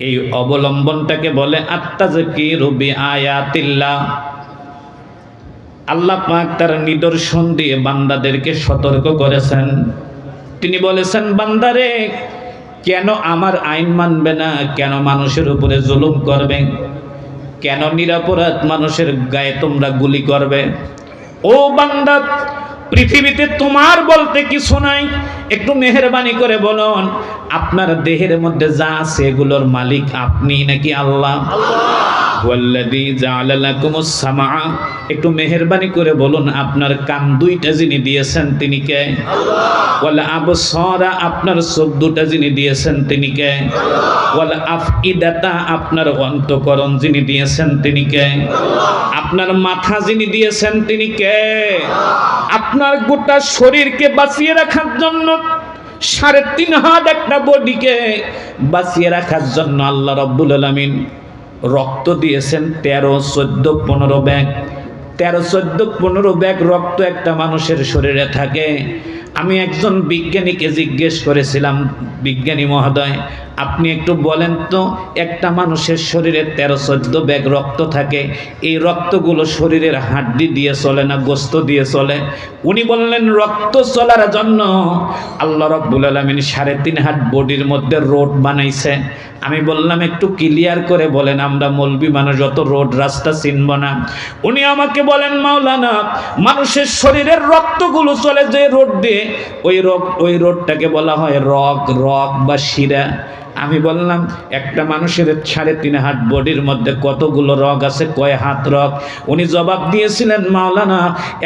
এই অবলম্বনটাকে বলে আত্মাজকি রবি আয়াতিল্লাহ আল্লাহ পাক তার নিদর্শন দিয়ে বান্দাদেরকে সতর্ক করেছেন। তিনি বলেছেন, বান্দারে, কেন আমার আইন মানবে না? কেন মানুষের উপরে জুলুম করবে? কেন নিরাপরাধ মানুষের গায়ে তোমরা গুলি করবে? ও বান্দা, পৃথিবীতে তোমার বলতে কিছু নাই। একটু মেহরবানি করে বলুন আপনার দেহের মধ্যে যা আছে এগুলোর মালিক আপনি নাকি আল্লাহ? একটু মেহেরবানি করে বলুন, আপনার কান দুইটা যিনি দিয়েছেন তিনি কে? ওয়াল আবসারা, আপনার চোখ দুটা যিনি দিয়েছেন তিনি কে? ওয়াল আফইদাতা, আপনার অন্তকরণ যিনি দিয়েছেন তিনি কে? আপনার মাথা যিনি দিয়েছেন তিনি কে? আপনার গোটা শরীরকে বাঁচিয়ে রাখার জন্য সাড়ে তিন হাত একটা বডিকে বাঁচিয়ে রাখার জন্য আল্লাহ রব্বুল আলমিন রক্ত দিয়েছেন তেরো, চোদ্দ, পনেরো ব্যাগ। তেরো, চোদ্দ, পনেরো ব্যাগ রক্ত একটা মানুষের শরীরে থাকে। আমি একজন বিজ্ঞানীকে জিজ্ঞেস করেছিলাম, বিজ্ঞানী মহোদয়, আপনি একটু বলেন তো, একটা মানুষের শরীরে তেরো চোদ্দ ব্যাগ রক্ত থাকে, এই রক্তগুলো শরীরের হাড্ডি দিয়ে চলে না গোস্ত দিয়ে চলে? উনি বললেন, রক্ত চলার জন্য। আল্লাহ রব্বুল আলমিন সাড়ে তিন হাত বডির মধ্যে রোড বানাইছে। আমি বললাম, একটু ক্লিয়ার করে বলেন, আমরা মলবি মানুষ, যত রোড রাস্তা চিনব না। উনি আমাকে বলেন, মাওলানা, মানুষের শরীরের রক্তগুলো চলে যে রোড দিয়ে ওই রোগ, ওই রোগটাকে বলা হয় রক রক বা শিরা। আমি বললাম, একটা মানুষের সাড়ে তিন হাত বডির মধ্যে কতগুলো রগ আছে, কয় হাত রগ? উনি জবাব দিয়েছিলেন, মাওলানা,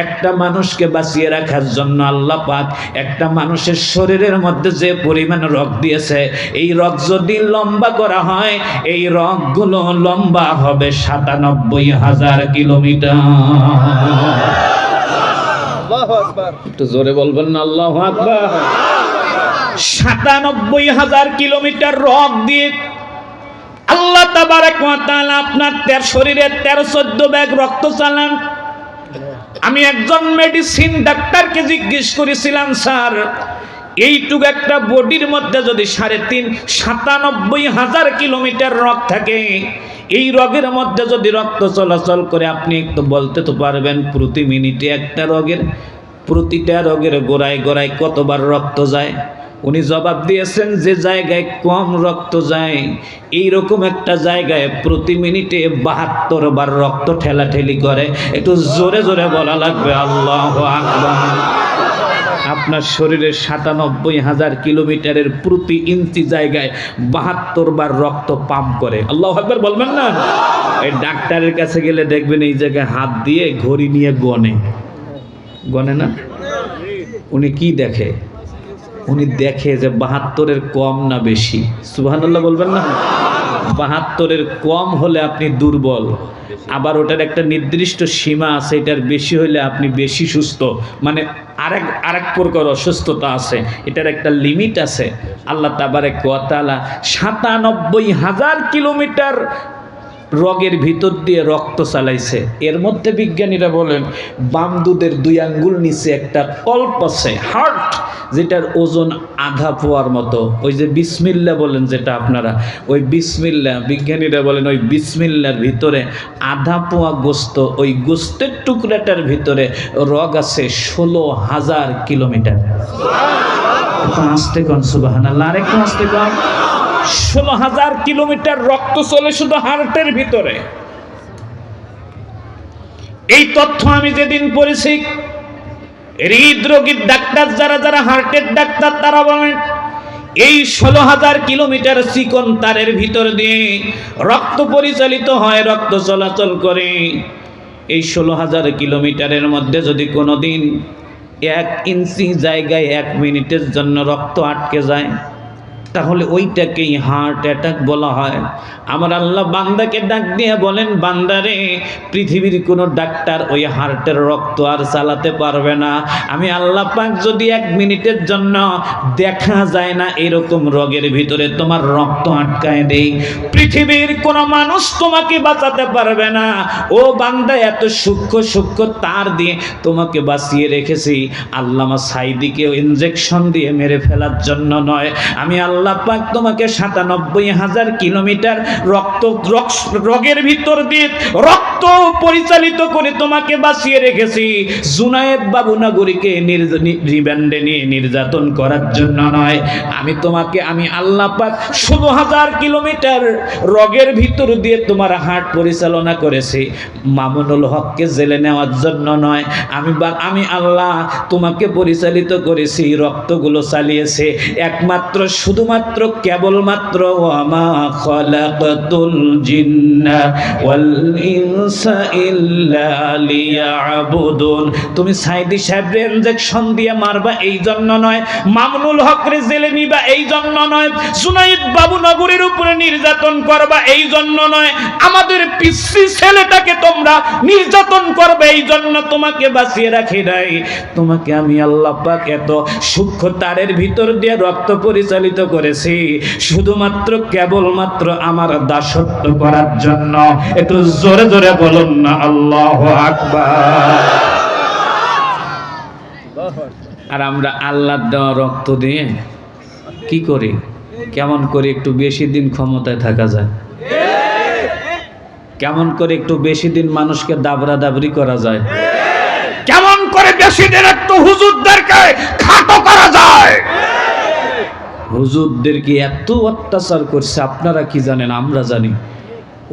একটা মানুষকে বাঁচিয়ে রাখার জন্য আল্লাহ পাক একটা মানুষের শরীরের মধ্যে যে পরিমাণ রগ দিয়েছে, এই রগ যদি লম্বা করা হয়, এই রগগুলো লম্বা হবে সাতানব্বই হাজার কিলোমিটার। একটু জোরে বলবেন না, আল্লাহ সাতানব্বই হাজার কিলোমিটার রক দিয়ে আল্লাহ তাআলা আপনার তের শরীরে তেরো চোদ্দ ব্যাগ রক্ত চালান। আমি একজন মেডিসিন ডাক্তারকে জিজ্ঞেস করেছিলাম, স্যার, এইটুকু একটা বডির মধ্যে যদি সাড়ে তিন সাতানব্বই হাজার কিলোমিটার রক থাকে এই রগের মধ্যে যদি রক্ত চলাচল করে, আপনি একটু বলতে তো পারবেন, প্রতি মিনিটে একটা রগের, প্রতিটা রগের গোড়ায় গোড়ায় কতবার রক্ত যায়? উনি জবাব দিয়েছেন, যে জায়গায় কম রক্ত যায় এই রকম একটা জায়গায় প্রতি মিনিটে বাহাত্তর বার রক্ত ঠেলাঠেলি করে। একটু জোরে জোরে বলা লাগবে, আল্লাহ আকবার। আপনার শরীরের সাতানব্বই হাজার কিলোমিটারের প্রতি ইঞ্চি জায়গায় বাহাত্তর বার রক্ত পাম্প করে। আল্লাহ একবার বলবেন না? এই ডাক্তারের কাছে গেলে দেখবেন এই জায়গায় হাত দিয়ে ঘড়ি নিয়ে গনে। গনে না? উনি কি দেখে? উনি দেখে যে বাহাত্তরের কম না বেশি। সুবহানাল্লাহ বলবেন না? বাহাত্তরের কম হলে আপনি দুর্বল। আবার ওটার একটা নির্দিষ্ট সীমা আছে, এটার বেশি হলে আপনি বেশি সুস্থ। মানে আরেক আরেক প্রকার অসুস্থতা আছে, এটার একটা লিমিট আছে। আল্লাহ তাবারে কোয়াতালা সাতানব্বই হাজার কিলোমিটার রগের ভিতর দিয়ে রক্ত চালাইছে। এর মধ্যে বিজ্ঞানীরা বলেন, বাম দুধের দুই আঙ্গুল নিচে একটা কল্প আছে, হার্ট, যেটার ওজন আধা পোয়ার মতো। ওই যে বিসমিল্লা বলেন যেটা আপনারা, ওই বিসমিল্লা, বিজ্ঞানীরা বলেন ওই বিসমিল্লার ভিতরে আধা পোয়া গোস্ত, ওই গোস্তের টুকরাটার ভিতরে রগ আছে ষোলো হাজার কিলোমিটার। আসতে কন সুবাহান আরেকটু আসতে কন। ষোলো হাজার কিলোমিটার রক্ত চলে শুধু হার্টের ভিতরে। এই তথ্য আমি যেদিন পড়েছি হৃদরোগীর ডাক্তার যারা যারা হার্টের ডাক্তার, তারা বলেন, এই ষোলো হাজার কিলোমিটার চিকন তারের ভিতর দিয়ে রক্ত পরিচালিত হয়, রক্ত চলাচল করে। এই ষোলো হাজার কিলোমিটারের মধ্যে যদি কোনো দিন এক ইঞ্চি জায়গায় এক মিনিটের জন্য রক্ত আটকে যায় তাহলে ওইটাকেই হার্ট অ্যাটাক বলা হয়। আমার আল্লাহ বান্দাকে ডাক দিয়ে বলেন, বান্দারে, পৃথিবীর কোনো ডাক্তার ওই হার্টের রক্ত আর চালাতে পারবে না। আমি আল্লাহ পাক যদি এক মিনিটের জন্য দেখা যায় না এরকম রোগের ভিতরে তোমার রক্ত আটকায় দেই। পৃথিবীর কোনো মানুষ তোমাকে বাঁচাতে পারবে না। ও বান্দা, এত সূক্ষ্ম সূক্ষ্ম তার দিয়ে তোমাকে বাঁচিয়ে রেখেছি। আল্লামা সাইদিকে ইনজেকশন দিয়ে মেরে ফেলার জন্য নয়। আমি আল্লাহ আল্লাহ পাক তোমাকে সাতানব্বই হাজার কিলোমিটার রক্ত রগের ভিতর দিয়ে রক্ত পরিচালিত করে তোমাকে বাঁচিয়ে রেখেছি। জুনায়েদ বাবু নগরীকে নির্জ- নিয়ে নির্যাতন করার জন্য নয়। আমি তোমাকে, আমি আল্লাহ পাক ষোলো হাজার কিলোমিটার রগের ভিতর দিয়ে তোমার হাট পরিচালনা করেছি। মামুনুল হককে জেলে নেওয়ার জন্য নয়। আমি বা- আমি আল্লাহ তোমাকে পরিচালিত করেছি। রক্তগুলো চালিয়েছে। একমাত্র শুধুমাত্র কেবলমাত্র ইল্লা লিয়াবুদুন। তুমি সাইদি সাহেবরে ইনজেকশন দিয়ে মারবা এই জন্য নয়, মামুনুল হকরে জেলে নিবা এই জন্য নয় সুনাইদ বাবু নগরের উপরে নির্যাতন করবা এই জন্য নয়, আমাদের পিসি ছেলেটাকে তোমরা নির্যাতন করবে এই জন্য তোমাকে বাঁচিয়ে রাখি নাই। তোমাকে আমি আল্লাহ পাক এত সূক্ষ্ম তারের ভিতর দিয়ে রক্ত পরিচালিত করেছি শুধুমাত্র কেবলমাত্র আমার দাসত্ব করার জন্য। একটু জোরে জোরে বলুন না আল্লাহ আকবার। আর আমরা আল্লাহর দেওয়া রক্ত দিয়ে কি করি? কেমন করে একটু বেশি দিন ক্ষমতায় থাকা যায়? কেমন করে একটু বেশি দিন মানুষকে দাবরা দাবরি করা যায়? কেমন করে বেশি দিন একটু হুজুরদেরকে খাটো করা যায় হুজুরদেরকে এত অত্যাচার করছে, আপনারা কি জানেন? আমরা জানি।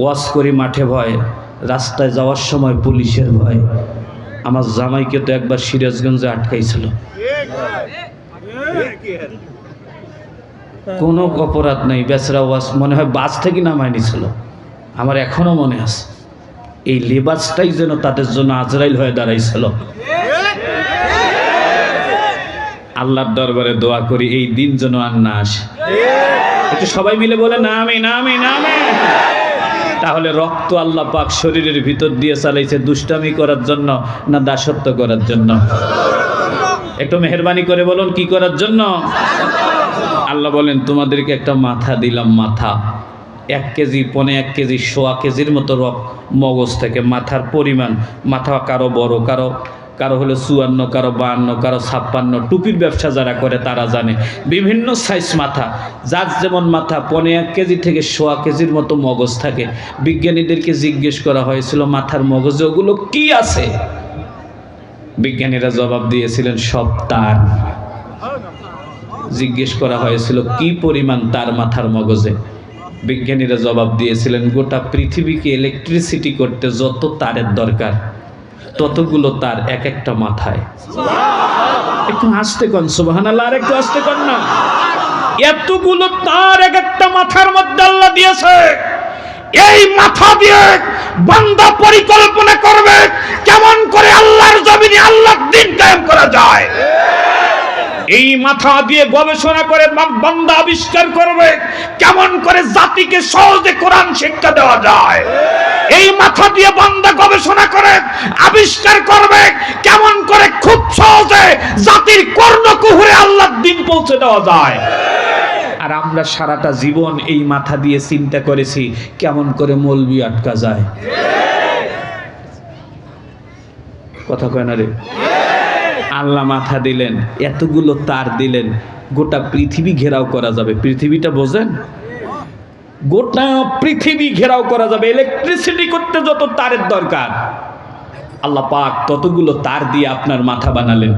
ওয়াজ করি মাঠে ভয়, রাস্তায় যাওয়ার সময় পুলিশের ভয়। আমার জামাইকে তো একবার সিরাজগঞ্জে আটকাইছিল। কোনো অপরাধ নাই, বেচারা ওয়াজ মনে হয় বাস থেকে নামায় নিছিল। আমার এখনও মনে আছে, এই লেবাসটাই যেন তাদের জন্য আজরাইল হয়ে দাঁড়াইছিল। আল্লাহর দরবারে দোয়া করি, এই দিন যেন আর না আসে। একটু সবাই মিলে বলে, না আমি না আমি না আমি। তাহলে রক্ত আল্লাহ পাক শরীরের ভিতর দিয়ে চালাইছে দুষ্টামি করার জন্য না দাসত্ব করার জন্য? একটু মেহরবানি করে বলুন, কি করার জন্য? আল্লাহ বলেন, তোমাদেরকে একটা মাথা দিলাম, মাথা। এক কেজি, পনে এক কেজি, সোয়া কেজির মতো রক মগজ থেকে। মাথার পরিমাণ, মাথা কারও বড়, কারও কারও হলো চুয়ান্ন, কারও বাহান্ন, কারও ছাপ্পান্ন, টুপির ব্যবসা যারা করে তারা জানে। বিভিন্ন সাইজ মাথা, যার যেমন মাথা, পনে এক কেজি থেকে সোয়া কেজির মতো মগজ থাকে। বিজ্ঞানীদেরকে জিজ্ঞেস করা হয়েছিল, মাথার মগজে ওগুলো কি আছে? বিজ্ঞানীরা জবাব দিয়েছিলেন, সব তার। জিজ্ঞেস করা হয়েছিল, কি পরিমাণ তার মাথার মগজে? বিজ্ঞানীরা জবাব দিয়েছিলেন, গোটা পৃথিবীকে ইলেকট্রিসিটি করতে যত তারের দরকার। ততগুলো তার এক একটা মাথায়। একটু হাসতে কন আল্লাহ আর একটু হাসতে কন না। এতগুলো তার এক একটা মাথার মধ্যে আল্লাহ দিয়েছে। এই মাথা দিয়ে বান্দা পরিকল্পনা করবে কেমন করে আল্লাহর জমিনে আল্লাহর দিন কায়েম করা যায়। এই মাথা দিয়ে গবেষণা করে বান্দা আবিষ্কার করবে কেমন করে জাতিকে সহজে কোরআন শিক্ষা দেওয়া যায়। এই মাথা দিয়ে বান্দা গবেষণা করে, আবিষ্কার করবে কেমন করে খুব সহজে জাতির কর্ণকুহুরে আল্লাহর দিন পৌঁছে দেওয়া যায়। আর আমরা সারাটা জীবন এই মাথা দিয়ে চিন্তা করেছি কেমন করে মলবি আটকা যায়। কথা কয় না রে? আল্লাহ মাথা দিলেন, এতগুলো তার দিলেন, গোটা পৃথিবী ঘেরাও করা যাবে। পৃথিবীটা বোঝেন? গোটা পৃথিবী ঘেরাও করা যাবে ইলেকট্রিসিটি করতে যত তারের দরকার। আল্লাহ পাক ততগুলো তার দিয়ে আপনার মাথা বানালেন।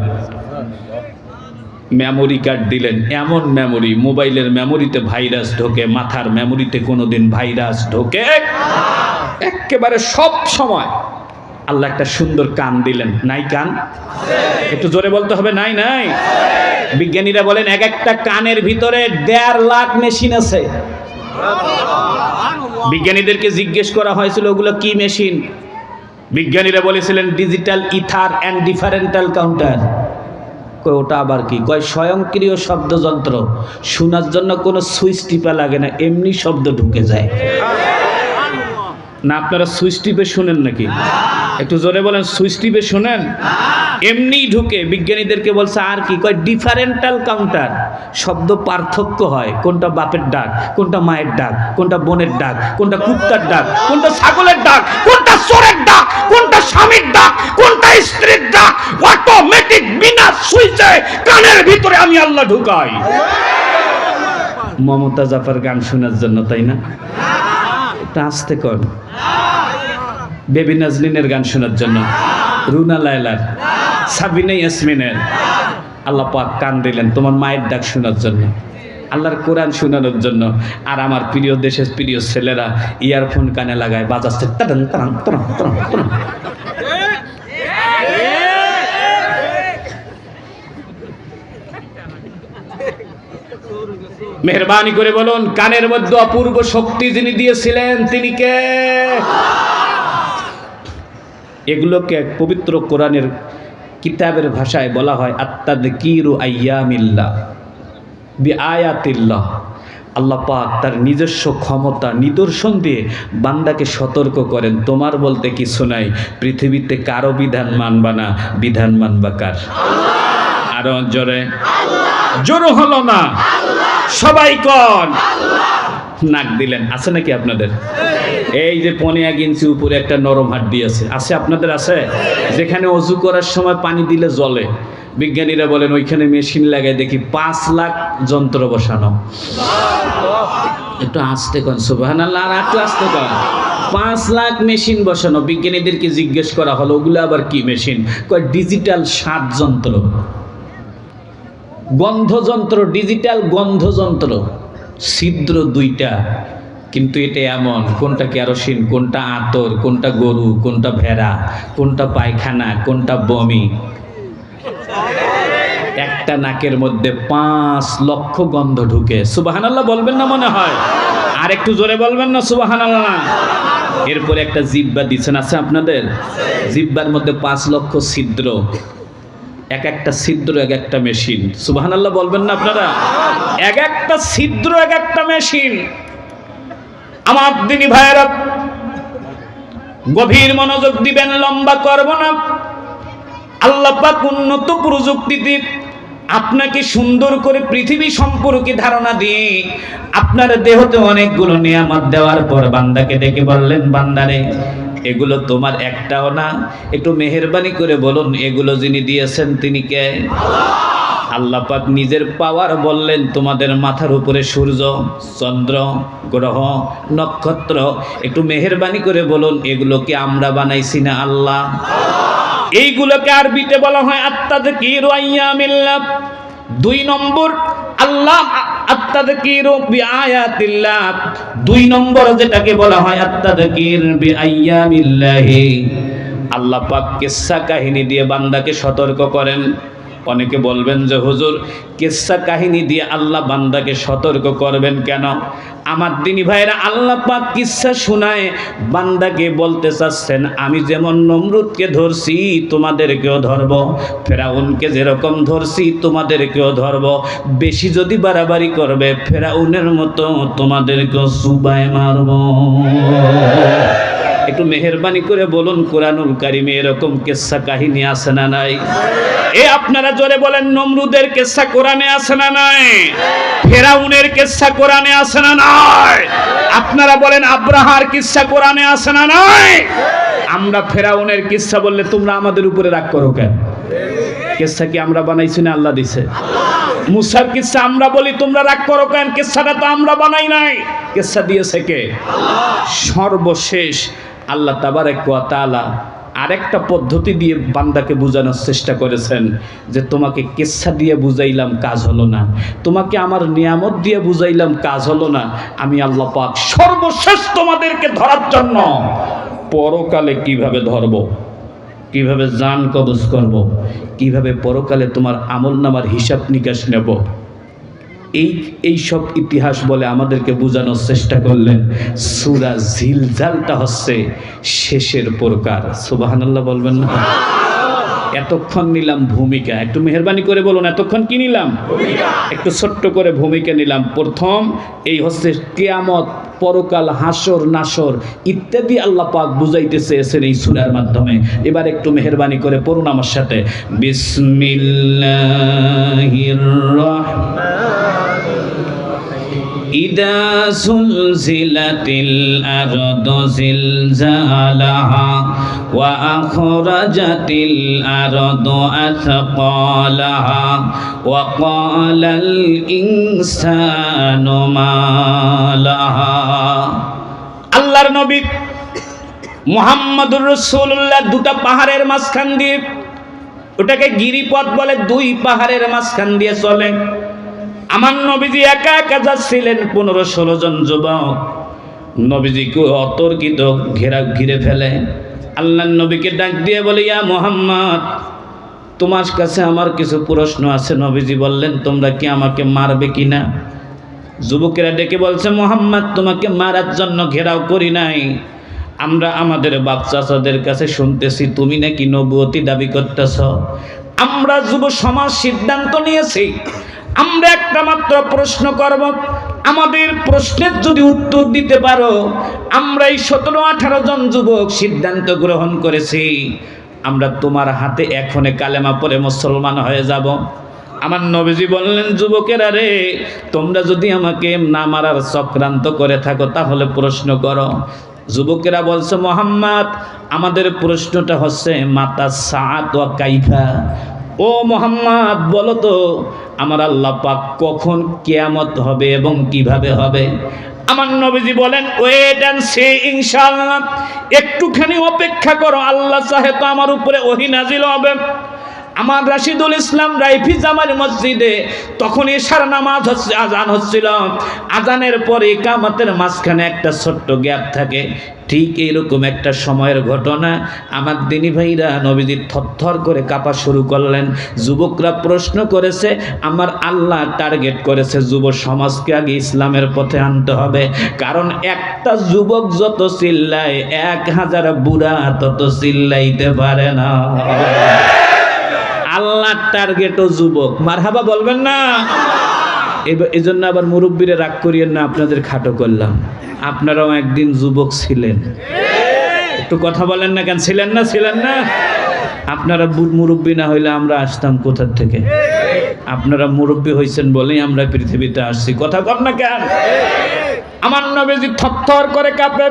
মেমোরি কার্ড দিলেন, এমন মেমোরি মোবাইলের মেমোরিতে ভাইরাস ঢোকে, মাথার মেমোরিতে কোনোদিন ভাইরাস ঢোকে। একেবারে সব সময়। আল্লাহ একটা সুন্দর কান দিলেন। নাই কান? একটু জোরে বলতে হবে, নাই নাই। বিজ্ঞানীরা বলেন, এক একটা কানের ভিতরে দেড় লাখ মেশিন আছে। বিজ্ঞানীদেরকে জিজ্ঞেস করা হয়েছিল, ওগুলো কি মেশিন? বিজ্ঞানীরা বলেছিলেন, digital ether and differential counter. কয়, ওটা আবার কি? কয়, স্বয়ংক্রিয় শব্দযন্ত্র। শোনার জন্য কোনো সুইচ টিপা লাগে না, এমনি শব্দ ঢুকে যায়। না, আপনারা সুইচ টিপে শুনেন নাকি? একটু জোরে বলেন সুইচ টিপে শুনেন এমনিই ঢুকে বিজ্ঞানীদেরকে বলছে আর কি? কয় ডিফারেন্টাল কাউন্টার শব্দ পার্থক্য হয় কোনটা বাপের ডাক কোনটা মায়ের ডাক কোনটা বোনের ডাক কোনটা কুত্তার ডাক কোনটা ছাগলের ডাক কোনটা চোরের ডাক কোনটা স্বামীর ডাক কোনটা স্ত্রীর ডাক। অটোমেটিক বিনা সুইচে কানের ভিতরে আমি আল্লাহ ঢুকাই। মমতা জাফার গান শোনার জন্য তাই না? এটা আসতে কর বেবি নাজলিনের গান শোনার জন্য। রুনা লায়লার, সাবিনা ইয়াসমিনের। আল্লাহ পাক কান দিলেন তোমার মায়ের ডাক শোনার জন্য, আল্লাহর কোরআন শোনানোর জন্য। আর আমার প্রিয় দেশের প্রিয় ছেলেরা ইয়ারফোন কানে লাগায়, বাজাচ্ছে। মেহরবানি করে বলুন, কানের মধ্যে অপূর্ব শক্তি যিনি দিয়েছিলেন, তিনি কে? এগুলোকে পবিত্র কোরআনের কিতাবের ভাষায় বলা হয় আত্মাদকিরু আইয়ামিল্লাহ বি আয়াতিল্লাহ আল্লাহ পাক তার নিজস্ব ক্ষমতা, নিদর্শন দিয়ে বান্দাকে সতর্ক করেন। তোমার বলতে কিছু নাই, পৃথিবীতে কারও বিধান মানবা না। বিধান মানবা কার? আরও জোরে। জোর হলো না। সবাই কন। নাক দিলেন। আছে নাকি আপনাদের? এই যে পনেয়া ইঞ্চি উপরে একটা নরম হাড্ডি আছে। আছে আপনাদের? আছে? যেখানে অজু করার সময় পানি দিলে জলে বিজ্ঞানীরা বলেন, ওইখানে মেশিন লাগাই দেখি পাঁচ লাখ যন্ত্র বসানো। একটু আসতে কন আল্লাহ আর একটু আসতে কন। পাঁচ লাখ মেশিন বসানো। বিজ্ঞানীদেরকে জিজ্ঞেস করা হলো, ওগুলো আবার কি মেশিন? কয়, ডিজিটাল সাত যন্ত্র। গন্ধযন্ত্র, ডিজিটাল গন্ধযন্ত্র। ছিদ্র দুইটা, কিন্তু এটা এমন, কোনটা কেরোসিন, কোনটা আতর, কোনটা গরু, কোনটা ভেড়া, কোনটা পায়খানা, কোনটা বমি। একটা নাকের মধ্যে পাঁচ লক্ষ গন্ধ ঢুকে। সুবাহান আল্লাহ বলবেন না মনে হয়? আর একটু জোরে বলবেন না সুবাহান আল্লাহ এরপরে একটা জিব্বা দিচ্ছেন, আছে আপনাদের? জিব্বার মধ্যে পাঁচ লক্ষ ছিদ্র। এক একটা ছিদ্র, এক একটা মেশিন। সুবাহান আল্লাহ বলবেন না আপনারা? এক একটা ছিদ্র, এক একটা মেশিন। আমার দিনী ভাইয়েরা, গভীর মনোযোগ দিবেন, লম্বা করব না। আল্লাহ পাক উন্নত প্রযুক্তিতে আপনাকে সুন্দর করে পৃথিবী সম্পর্কে ধারণা দিয়ে আপনার দেহতে অনেকগুলো নিয়ামত দেওয়ার পর বান্দাকে ডেকে বললেন, বান্দারে এগুলো তোমার একটাও না। একটু মেহেরবানি করে বলুন, এগুলো যিনি দিয়েছেন তিনি কে? আল্লাহ পাক নিজের পাওয়ার বললেন, তোমাদের মাথার উপরে সূর্য, চন্দ্র, গ্রহ, নক্ষত্র। একটু মেহেরবানি করে বলুন এগুলোকে আমরা বানাইছি না আল্লাহ? এইগুলোকে আরবিতে বলা হয় আত্মাদকির আইয়ামিল্লাহ। দুই নম্বর, আল্লাহ দুই নম্বর যেটাকে বলা হয় আত্মাদকির আল্লাহ পাক কিসসা কাহিনী দিয়ে বান্দাকে সতর্ক করেন। অনেকে বলবেন যে, হুজুর কিসসা কাহিনী দিয়ে আল্লাহ বান্দাকে সতর্ক করবেন কেন? আমার দিনী ভাইরা আল্লাহ পাক কিসসা শোনায়, বান্দাকে বলতে চাচ্ছেন, আমি যেমন নমরুদকে ধরছি, তোমাদেরকেও ধরব। ফেরাউনকে যেরকম ধরছি, তোমাদেরকেও ধরব। বেশি যদি বাড়াবাড়ি করবে, ফেরাউনের মতো তোমাদেরকেও সুবায় মারব। একটু মেহরবানি করে বলুন, কোরআনুল কারিমে এরকম কেসা কাহিনী আছে না নাই? এ আপনারা জোরে বলেন, নমরুদের কেসা কোরআনে আছে না নাই? ফেরাউনের কেসা কোরআনে আছে না নাই? আপনারা বলেন, আব্রাহার কিসসা কোরআনে আছে না নাই? আমরা ফেরাউনের কিসসা বললে তোমরা আমাদের উপরে রাগ করো কেন? কেসা কি আমরা বানাইছি না আল্লাহ দিছে? মুসার কিসসা আমরা বলি, তোমরা রাগ করো কেন? কিসসাটা তো আমরা বানাই নাই। কিসসা দিয়েছে কে? সর্বশেষ আল্লাহ তাবারেক ওয়া তাআলা আরেকটা পদ্ধতি দিয়ে বান্দাকে বোঝানোর চেষ্টা করেছেন যে তোমাকে কেচ্ছা দিয়ে বুঝাইলাম কাজ হলো না, তোমাকে আমার নিয়ামত দিয়ে বুঝাইলাম কাজ হলো না, আমি আল্লাহ পাক সর্বশেষ তোমাদেরকে ধরার জন্য পরকালে কীভাবে ধরব, কীভাবে জান কবজ করব, কীভাবে পরকালে তোমার আমল নামার হিসাব নিকাশ নেব। এই এই সব ইতিহাস বলে আমাদেরকে বোঝানোর চেষ্টা করলেন। সুরা ঝিলঝালটা হচ্ছে শেষের প্রকার। সুবাহানাল্লাহ বলবেন না? এতক্ষণ নিলাম ভূমিকা। একটু মেহরবানি করে বলুন এতক্ষণ কি নিলাম? একটু ছোট্ট করে ভূমিকা নিলাম। প্রথম এই হচ্ছে কেয়ামত পরকাল হাসর, নাসর ইত্যাদি আল্লাহ পাক বুঝাইতে এই সুরার মাধ্যমে। এবার একটু মেহরবানি করে পড়ুন আমার সাথে। বিসমিল্লাহির রহমানির ইদা সুলজিলাতিল আরদু জিলজালাহা ওয়া আখরাজাতিল আরদু আথকালাহা ওয়া ক্বালাল ইনসানু মা লাহা আল্লাহর নবী মুহাম্মদুর রাসূলুল্লাহ দুটা পাহাড়ের মাঝখান দিয়ে, ওটাকে গিরিপথ বলে দুই পাহাড়ের মাঝখান দিয়ে চলে। আমার নবীজি একা একা যাচ্ছিলেন, পনেরো ষোলো জন যুবক। নবীজিকে অতর্কিত, ঘেরা ঘিরে ফেলে। আল্লাহ নবীকে ডাক দিয়ে বলে, ইয়া মোহাম্মদ, তোমার কাছে আমার কিছু প্রশ্ন আছে। নবীজি বললেন, তোমরা কি আমাকে মারবে কি না যুবকেরা ডেকে বলছে, মোহাম্মদ, তোমাকে মারার জন্য ঘেরাও করি নাই। আমরা আমাদের বাচ্চাদের কাছে শুনতেছি, তুমি নাকি নবুয়তি দাবি করতেছ। আমরা যুব সমাজ সিদ্ধান্ত নিয়েছি আমরা একটা মাত্র প্রশ্ন করব। আমাদের প্রশ্নের যদি উত্তর দিতে পারো আমরা এই সতেরো, আঠারো জন যুবক সিদ্ধান্ত গ্রহণ করেছি। আমরা তোমার হাতে এখনে কালেমা পরে মুসলমান হয়ে যাব। আমার নবীজি বললেন, যুবকেরা রে, তোমরা যদি আমাকে না মারার চক্রান্ত করে থাকো, তাহলে প্রশ্ন করো। যুবকেরা বলছে, মোহাম্মদ, আমাদের প্রশ্নটা হচ্ছে, মাতা সাত ও কাইফা। ও মোহাম্মদ, বলো তো, আমার আল্লাহ পাক কখন কেয়ামত হবে এবং কীভাবে হবে? আমার নবীজি বলেন ওয়েট অ্যান্ড সে ইনশাআল্লাহ, একটুখানি অপেক্ষা করো, আল্লাহ সাহেব আমার উপরে ওহি নাজিল হবে। আমার রাশিদুল ইসলাম রাইফি জামার মসজিদে তখন এশার নামাজ হচ্ছে আজান হচ্ছিল। আজানের পরে কামাতের মাঝখানে একটা ছোট্ট গ্যাপ থাকে। ঠিক এইরকম একটা সময়ের ঘটনা। আমার দিনী ভাইরা নবীজি থরথর করে কাঁপা শুরু করলেন। যুবকরা প্রশ্ন করেছে, আমার আল্লাহ টার্গেট করেছে যুব সমাজকে আগে ইসলামের পথে আনতে হবে। কারণ একটা যুবক যত চিল্লায়, এক হাজার বুড়া তত চিল্লাইতে পারে না। আল্লাহর টার্গেটও যুবক। মারহাবা বলবেন না। এই জন্য আবার মুরব্বীরা রাগ করিয়েন না, আপনাদের খাটো করলাম। আপনারাও একদিন যুবক ছিলেন। একটু কথা বলেন না কেন? ছিলেন না ছিলেন না? আপনারা মুরব্বী না হইলে আমরা আসতাম কোথার থেকে? আপনারা মুরব্বী হয়েছেন বলেই আমরা পৃথিবীতে আসছি। কথা কর না কেন? আমার নবীজি থরথর করে কাঁপে।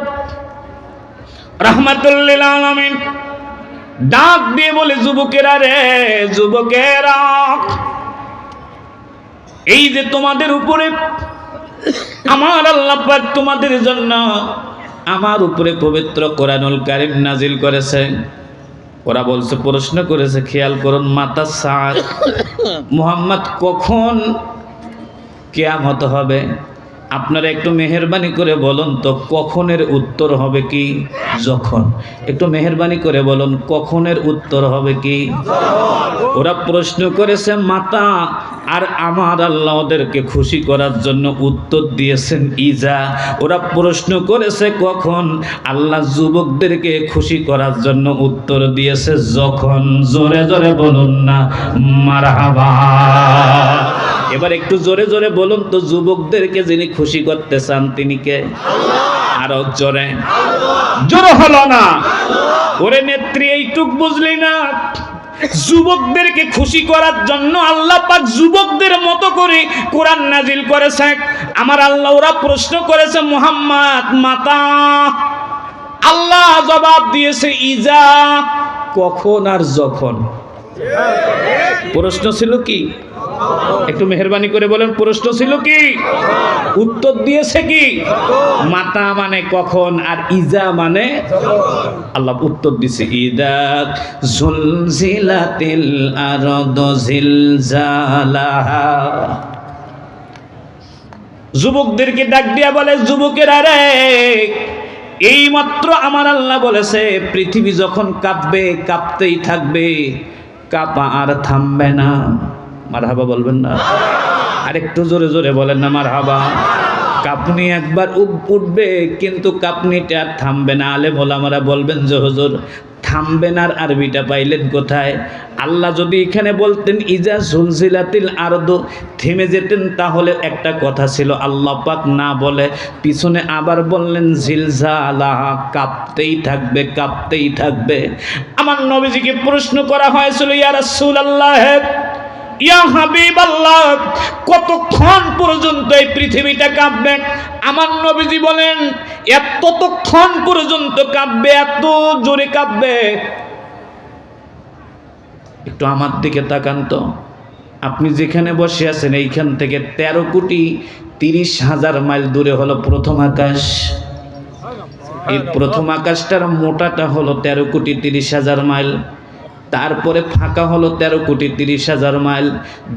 রহমাতুল্লিল আলামিন। ডাক দিয়ে বলে, যুবকেরা রে, যুবকেরা, এই যে তোমাদের উপরে, আমার আল্লাহ পাক তোমাদের জন্য আমার উপরে পবিত্র কোরআনুল কারিম নাজিল করেছে। ওরা বলছে, প্রশ্ন করেছে, খেয়াল করুন, মাতা সার মুহাম্মদ কখন কেয়ামত হবে? আপনারা একটু মেহরবানি করে বলুন তো কখনের উত্তর হবে কি? যখন। একটু মেহরবানি করে বলুন কখনের উত্তর হবে কি? ওরা প্রশ্ন করেছে মাতা আর আমার আল্লাহ ওদেরকে খুশি করার জন্য উত্তর দিয়েছেন ইজা। ওরা প্রশ্ন করেছে কখন? আল্লাহ যুবকদেরকে খুশি করার জন্য উত্তর দিয়েছে যখন। জোরে জোরে বলুন না মারহাবা। এবার একটু জোরে জোরে বলুন তো যুবকদেরকে যিনি খুশি করতে চান তিনি কে? আরও জোরে। জোরে হলো না। ওরে নেত্রী, এইটুক বুঝলি না? যুবকদেরকে খুশি করার জন্য আল্লাহ পাক যুবকদের মতো করে কোরআন নাজিল করেছে আমার আল্লাহ ওরা প্রশ্ন করেছে, মুহাম্মদ, মাতা, আল্লাহ জবাব দিয়েছে, ইজা, কখন আর যখন? প্রশ্ন ছিল কি? একটু মেহরবানি করে বলেন, প্রশ্ন ছিল কি? উত্তর দিয়েছে কি? মাতা মানে কখন আর ইজা মানে আল্লাহ উত্তর দিছে, ইদা জুলজিলাতিল আরদ যুবকদেরকে ডাক দিয়া বলে, যুবকেরা রে এই মাত্র আমার আল্লাহ বলেছে, পৃথিবী যখন কাঁপবে, কাঁপতেই থাকবে, কাঁপা আর থামবে না। মার হাবা বলবেন না। আর একটু জোরে জোরে বলেন না মার হাবা কাঁপনি একবার উঠবে, কিন্তু কাঁপনিটা আর থামবে না। আলে ভোলামারা বলবেন যে, হুজুর, থামবে না আর আরবিটা পাইলেন কোথায়? আল্লাহ যদি এখানে বলতেন, ইজা সুলসিলাতিল আরদ থেমে যেতেন, তাহলে একটা কথা ছিল। আল্লাহ পাক না বলে পিছনে আবার বললেন জিলজা আলাহ কাঁপতেই থাকবে কাঁপতেই থাকবে। আমার নবীজিকে প্রশ্ন করা হয়েছিল, ইয়া রাসূলুল্লাহ ইয়া হাবিব আল্লাহ কতক্ষণ পর্যন্ত এই পৃথিবীটা কাঁপবে? আমার নবীজি বলেন এতক্ষণ পর্যন্ত কাঁপবে, এত জোরে কাঁপবে। একটু আমার দিকে তাকান তো। আপনি যেখানে বসে আছেন, এইখান থেকে তেরো কোটি তিরিশ হাজার মাইল দূরে হলো প্রথম আকাশ। এই প্রথম আকাশটার মোটাটা হলো তেরো কোটি তিরিশ হাজার মাইল। তারপরে ফাঁকা হলো তেরো কোটি তিরিশ হাজার মাইল।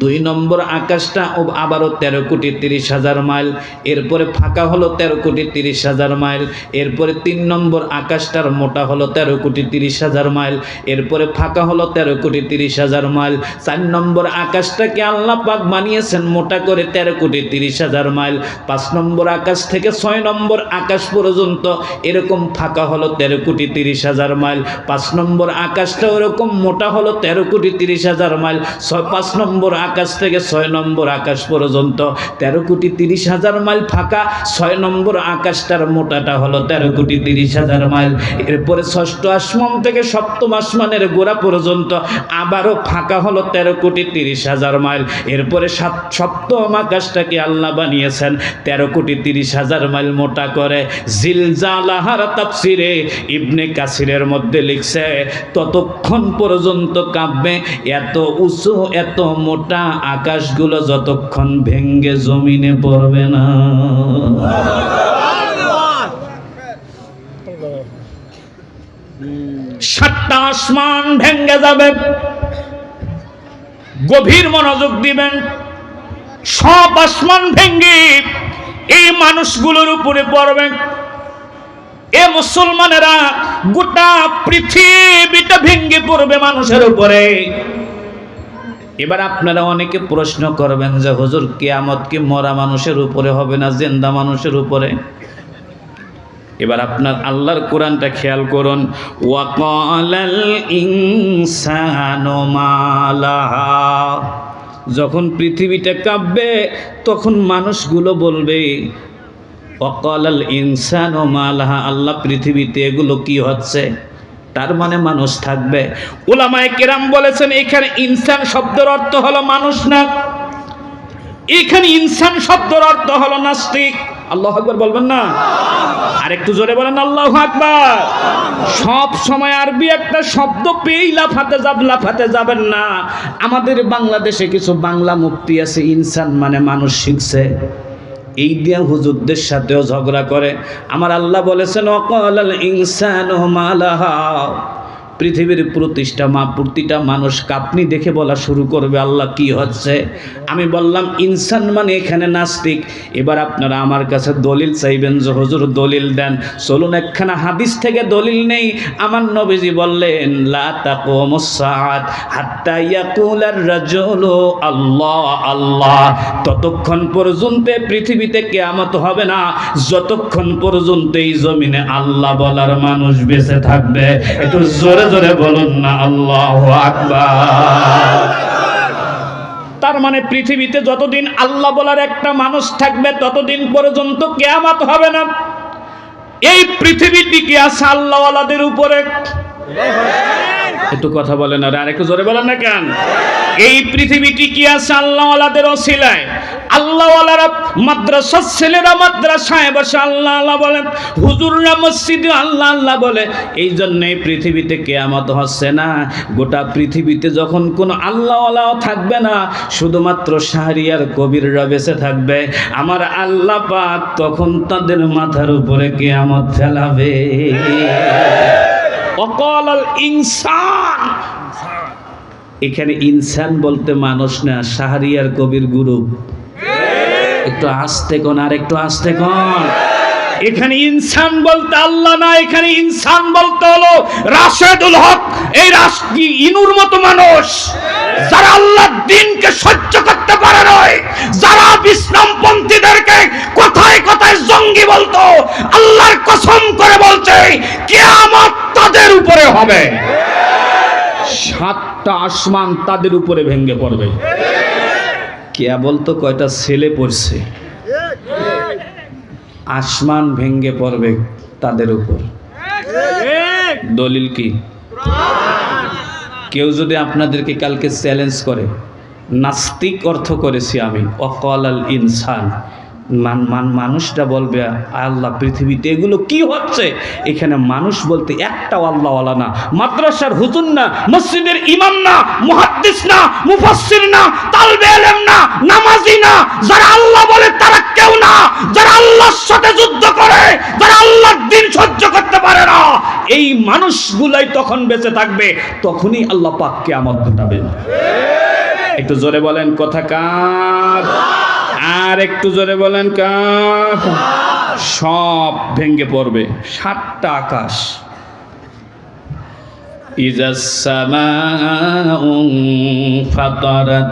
দুই নম্বর আকাশটা ও আবারও তেরো কোটি তিরিশ হাজার মাইল। এরপরে ফাঁকা হলো তেরো কোটি তিরিশ হাজার মাইল। এরপরে তিন নম্বর আকাশটার মোটা হলো তেরো কোটি তিরিশ হাজার মাইল। এরপরে ফাঁকা হলো তেরো কোটি তিরিশ হাজার মাইল। চার নম্বর আকাশটাকে আল্লাহ পাক বানিয়েছেন মোটা করে তেরো কোটি তিরিশ হাজার মাইল। পাঁচ নম্বর আকাশ থেকে ছয় নম্বর আকাশ পর্যন্ত এরকম ফাঁকা হলো তেরো কোটি তিরিশ হাজার মাইল। পাঁচ নম্বর আকাশটা ওরকম মোটা হলো তেরো কোটি তিরিশ হাজার মাইল। ছয়, পাঁচ নম্বর আকাশ থেকে ছয় নম্বর আকাশ পর্যন্ত। তেরো কোটি তিরিশ হাজার মাইল ফাঁকা, ছয় নম্বর আকাশটার মোটাটা হলো তেরো কোটি তিরিশ হাজার মাইল। এরপরে ষষ্ঠ আসমান থেকে সপ্তম আসমানের গোড়া পর্যন্ত আবারও ফাঁকা হলো তেরো কোটি তিরিশ হাজার মাইল। এরপরে সাত, সপ্তম আকাশটাকে আল্লাহ বানিয়েছেন, তেরো কোটি তিরিশ হাজার মাইল মোটা করে। জিলজালাহার তাফসিরে ইবনে কাসিরের মধ্যে লিখছে, ততক্ষণ পর্যন্ত কাঁপবে। এত উঁচু, এত মোটা আকাশগুলো যতক্ষণ ভেঙ্গে জমিনে পড়বে না। সাতটা আসমান ভেঙ্গে যাবে। গভীর মনোযোগ দিবেন। সব আসমান ভেঙ্গে এই মানুষগুলোর উপরে পড়বে। এ মুসলমানেরা গোটা পৃথিবীটা ভেঙ্গে পড়বে মানুষের উপরে। এবার আপনারা অনেকে প্রশ্ন করবেন যে, হুজুর, কেয়ামত কি মরা মানুষের উপরে হবে না জেন্দা মানুষের উপরে? এবার আপনার আল্লাহর কোরআনটা খেয়াল করুন। ওয়াকালাল ইনসানু যখন পৃথিবীটা কাঁপবে, তখন মানুষগুলো বলবে অকালাল ইনসান ও মালাহা, আল্লাহ পৃথিবীতে এগুলো কি হচ্ছে? তার মানে মানুষ থাকবে। ওলামায় কেরাম বলেছেন, এখানে ইনসান শব্দের অর্থ হলো মানুষ না। এখানে ইনসান শব্দের অর্থ হলো নাস্তিক। আল্লাহ আকবর বলবেন না? আর একটু জোরে বলেন, আল্লাহ আকবর। সব সময় আরবি একটা শব্দ পেয়েই লাফাতে যাব, লাফাতে যাবেন না। আমাদের বাংলাদেশে কিছু বাংলা মুক্তি আছে, ইনসান মানে মানুষ শিখছে। এই দিয়া হুজুরদের সাথেও ঝগড়া করে। আমার আল্লাহ বলেছেন অকল ইনসান মালাহা। পৃথিবীর প্রতিষ্ঠা মা, প্রতিটা মানুষ কাপনি দেখে বলা শুরু করবে, আল্লাহ কি হচ্ছে? আমি বললাম, ইনসান মানে এখানে নাস্তিক। এবার আপনারা আমার কাছে দলিল চাইবেন যে, হুজুর, দলিল দেন। চলুন, একখানা হাদিস থেকে দলিল নেই। আমার নবীজি বললেন আল্লাহ আল্লাহ। ততক্ষণ পর্যন্ত পৃথিবীতে কিয়ামত হবে না। যতক্ষণ পর্যন্ত এই জমিনে আল্লাহ বলার মানুষ বেঁচে থাকবে, একটু জোরে জোরে জোরে বলুন না, আল্লাহ আকবার। তার মানে পৃথিবীতে যতদিন আল্লাহ বলার একটা মানুষ থাকবে, ততদিন পর্যন্ত কেয়ামত হবে না। এই পৃথিবীটি কি আছে আল্লাহওয়ালাদের উপরে? একটু কথা বলেন আর আরেকটু জোরে বলেন না কেন? এই পৃথিবীটি কি আছে আল্লাহওয়ালাদের অসিলায় আল্লাহওয়ালারা মাদ্রাসার ছেলেরা মাদ্রাসায় বসে আল্লাহ আল্লাহ বলে, হুজুররা মসজিদে আল্লাহ আল্লাহ বলে। এই জন্য পৃথিবীতে কেয়ামত হচ্ছে না। গোটা পৃথিবীতে যখন কোনো আল্লাহওয়ালাও থাকবে না, শুধুমাত্র শাহরিয়ার কবিররা বেঁচে থাকবে। আমার আল্লাহ পাক তখন তাদের মাথার উপরে কেয়ামত ফেলাবে। অকল ইনসান। এখানে ইনসান বলতে মানুষ না শাহরিয়ার কবির গুরু। একটু আসতে কোন আর একটু আসতে কোন। এখানে ইনসান বলতে আল্লাহ না এখানে ইনসান বলতে হলো রাশেদুল হক। এই রাশ ইনুর মতো মানুষ? যারা আল্লাহ দিনকে সহ্য করতে পারে নয় যারা ইসলামপন্থীদেরকে কথায় কথায় জঙ্গি বলতো, আল্লাহর কসম করে বলছে, কিয়ামত তাদের উপরে হবে। সাতটা আসমান তাদের উপরে ভেঙে পড়বে। কেবল তো কয়টা ছেলে পড়ছে? আসমান ভেঙ্গে পড়বে তাদের উপর। দলিল কি? কেউ যদি আপনাদেরকে কালকে চ্যালেঞ্জ করে নাস্তিক অর্থ করেছি আমি অকল আল ইনসান। মান মান, মানুষটা বলবে, আল্লাহ পৃথিবীতে এগুলো কি হচ্ছে? এখানে মানুষ বলতে একটাও আল্লাহওয়ালা না। মাদ্রাসার হুজুর না, মসজিদের ইমাম না, মুহাদ্দিস না, মুফাসসির না, তালবে না, নামাজি না। যারা আল্লাহ বলে তারা কেউ না। যারা আল্লাহর সাথে যুদ্ধ করে, যারা আল্লাহর দিন সহ্য করতে পারে না। এই মানুষগুলাই তখন বেঁচে থাকবে, তখনই আল্লাহ পাক কিয়ামত ঘটাবেন একটু জোরে বলেন, কথা কার? আর একটু জোরে বলেন কার সব ভেঙ্গে পড়বে। সাতটা আকাশ। ফাতারাত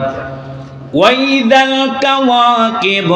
ওয়াইদাল কাওয়াকিব